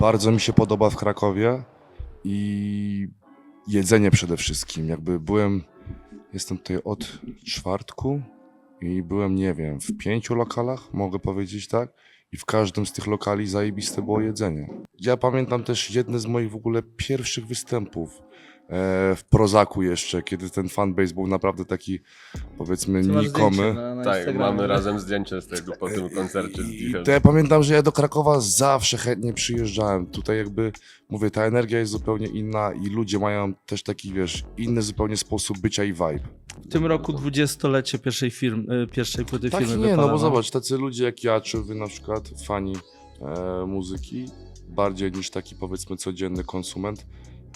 Bardzo mi się podoba w Krakowie i jedzenie przede wszystkim. Jakby byłem, jestem tutaj od czwartku i byłem, nie wiem, w pięciu lokalach, mogę powiedzieć tak. I w każdym z tych lokali zajebiste było jedzenie. Ja pamiętam też jedne z moich w ogóle pierwszych występów w Prozaku jeszcze, kiedy ten fanbase był naprawdę taki, powiedzmy, masz nikomy. zdjęcie na, na Tak, Instagramie, mamy razem zdjęcie z tego po tym koncercie z I Dichem. to ja pamiętam, że ja do Krakowa zawsze chętnie przyjeżdżałem. Tutaj jakby, mówię, ta energia jest zupełnie inna i ludzie mają też taki, wiesz, inny zupełnie sposób bycia i vibe. W tym roku dwudziestolecie pierwszej, firm, y, pierwszej płyty Tak firmy nie, no bo zobacz, tacy ludzie jak ja, czy wy na przykład, fani e, muzyki, bardziej niż taki powiedzmy codzienny konsument,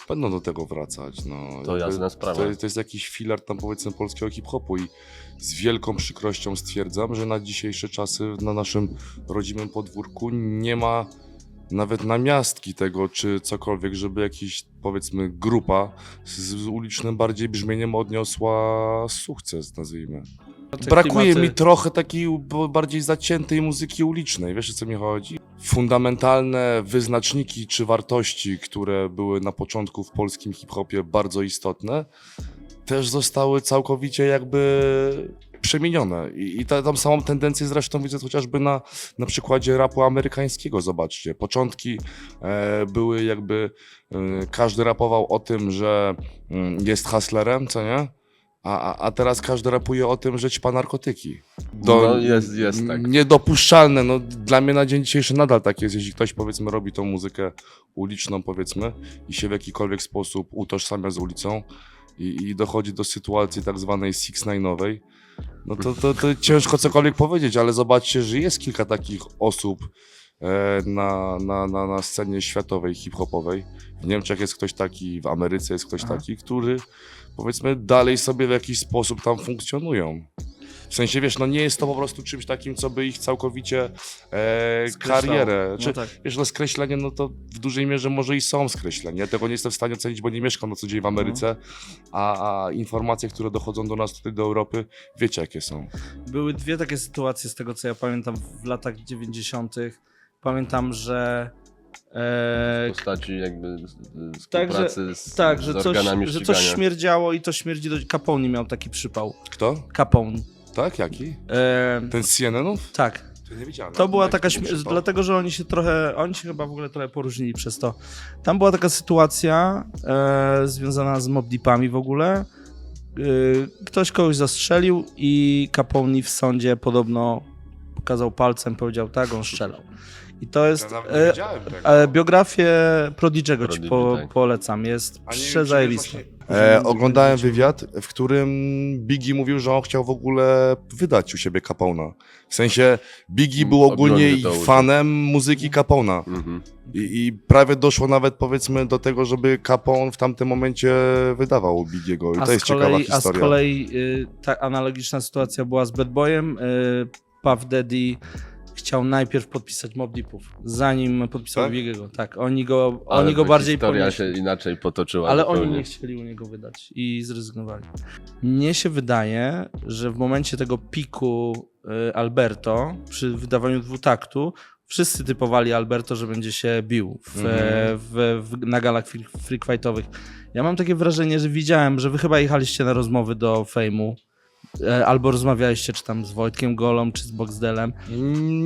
będą do tego wracać. No. To jasna sprawa. To, to jest jakiś filar tam powiedzmy polskiego hip-hopu i z wielką przykrością stwierdzam, że na dzisiejsze czasy na naszym rodzimym podwórku nie ma nawet namiastki tego, czy cokolwiek, żeby jakiś powiedzmy grupa z, ulicznym bardziej brzmieniem odniosła sukces, nazwijmy. Te Brakuje klimaty- mi trochę takiej bardziej zaciętej muzyki ulicznej, wiesz o co mi chodzi? Fundamentalne wyznaczniki czy wartości, które były na początku w polskim hip-hopie bardzo istotne, też zostały całkowicie jakby przemienione. I, i ta, tą samą tendencję zresztą widzę chociażby na, na przykładzie rapu amerykańskiego, zobaczcie. Początki e, były jakby, e, każdy rapował o tym, że mm, jest hustlerem, co nie? A, a, teraz każdy rapuje o tym, że ćpa narkotyki. No, jest- jest tak. Niedopuszczalne. No, dla mnie na dzień dzisiejszy nadal tak jest. Jeśli ktoś powiedzmy robi tą muzykę uliczną powiedzmy i się w jakikolwiek sposób utożsamia z ulicą i, i dochodzi do sytuacji tak zwanej six nine'owej, no to, to, to ciężko cokolwiek powiedzieć, ale zobaczcie, że jest kilka takich osób na, na, na, na scenie światowej, hip-hopowej. W Niemczech jest ktoś taki, w Ameryce jest ktoś Aha. taki, który powiedzmy dalej sobie w jakiś sposób tam funkcjonują. W sensie, wiesz, no nie jest to po prostu czymś takim, co by ich całkowicie e, karierę. No Czy, tak. Wiesz, no skreślenie, no to w dużej mierze może i są skreślenia. Ja tego nie jestem w stanie ocenić, bo nie mieszkam na co dzień w Ameryce, a, a informacje, które dochodzą do nas tutaj do Europy, wiecie jakie są. Były dwie takie sytuacje, z tego co ja pamiętam, w latach 90. Pamiętam, że. E, W postaci jakby z- z Tak, że- z, tak, z że coś, że coś śmierdziało i to śmierdzi do. Capone miał taki przypał. Kto? Capone. Tak? Jaki? E, Ten z CNN-ów? tak. To nie widziałem. To była taka śmierć, dlatego że oni się trochę, oni się chyba w ogóle trochę poróżnili przez to. Tam była taka sytuacja e, związana z mob deepami w ogóle. E, ktoś kogoś zastrzelił i Capone w sądzie podobno pokazał palcem, powiedział tak, on strzelał. I to jest... Ja E, e, biografię Prodigy'ego ci po, tak. polecam, jest przezajebista. E, oglądałem wywiad, w którym Biggie mówił, że on chciał w ogóle wydać u siebie Capona. W sensie Biggie był ogólnie fanem muzyki Capona. Mhm. I, I prawie doszło nawet powiedzmy do tego, żeby Capone w tamtym momencie wydawał Bigiego. I A to jest z kolei, ciekawa a z historia. kolei y, ta analogiczna sytuacja była z Bad Boyem. Y, Puff Daddy chciał najpierw podpisać Mob Deepów, zanim podpisał Tak? Tak, oni go, Ale oni go bardziej historia ponieśli. się inaczej potoczyła Ale oni nie chcieli u niego wydać i zrezygnowali. Mnie się wydaje, że w momencie tego piku y, Alberto przy wydawaniu dwutaktu wszyscy typowali Alberto, że będzie się bił w, Mhm. w, w, na galach free- freak fightowych. Ja mam takie wrażenie, że widziałem, że wy chyba jechaliście na rozmowy do Fejmu albo rozmawialiście czy tam z Wojtkiem Golą, czy z Boxdelem.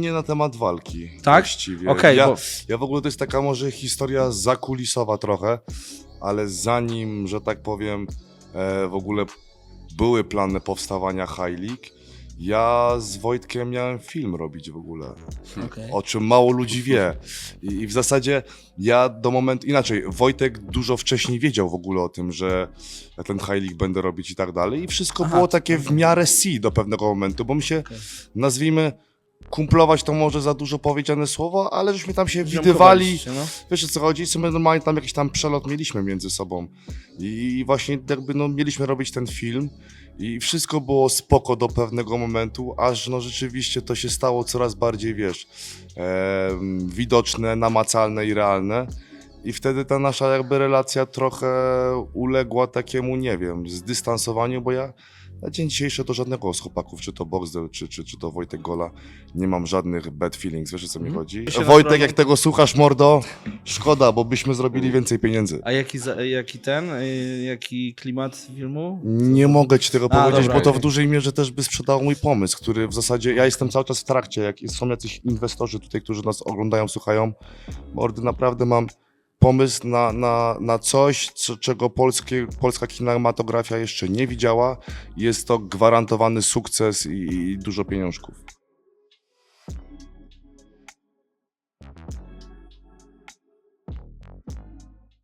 Nie na temat walki. Tak? Właściwie. Okej, ja, bo- ja w ogóle to jest taka może historia zakulisowa trochę, ale zanim, że tak powiem, e, w ogóle były plany powstawania High League, ja z Wojtkiem miałem film robić w ogóle. Okay. o czym mało ludzi wie. I, I w zasadzie ja do momentu, inaczej, Wojtek dużo wcześniej wiedział w ogóle o tym, że ja ten High League będę robić i tak dalej i wszystko Aha, było takie w miarę si do pewnego momentu, bo my się, Okej. nazwijmy, kumplować to może za dużo powiedziane słowo, ale żeśmy tam się widywali, Ziomkowaliście, no. wiesz o co chodzi, sobie normalnie tam jakiś tam przelot mieliśmy między sobą i właśnie jakby no mieliśmy robić ten film i wszystko było spoko do pewnego momentu, aż no rzeczywiście to się stało coraz bardziej, wiesz, em, widoczne, namacalne i realne. I wtedy ta nasza jakby relacja trochę uległa takiemu, nie wiem, zdystansowaniu, bo ja Na dzień dzisiejszy do żadnego z chłopaków, czy to Boxdel, czy, czy, czy to Wojtek Gola, nie mam żadnych bad feelings, wiesz o co mi Mhm. chodzi? Się Wojtek, naprawdę- jak tego słuchasz, mordo, szkoda, bo byśmy zrobili więcej pieniędzy. A jaki, za, jaki ten, y, jaki klimat filmu? Nie mogę ci tego A, powiedzieć, dobra, bo to w okej. dużej mierze też by sprzedało mój pomysł, który w zasadzie, ja jestem cały czas w trakcie, jak są jacyś inwestorzy tutaj, którzy nas oglądają, słuchają, mordy, naprawdę mam pomysł na, na, na coś, co, czego polskie, polska kinematografia jeszcze nie widziała. Jest to gwarantowany sukces i, i dużo pieniążków.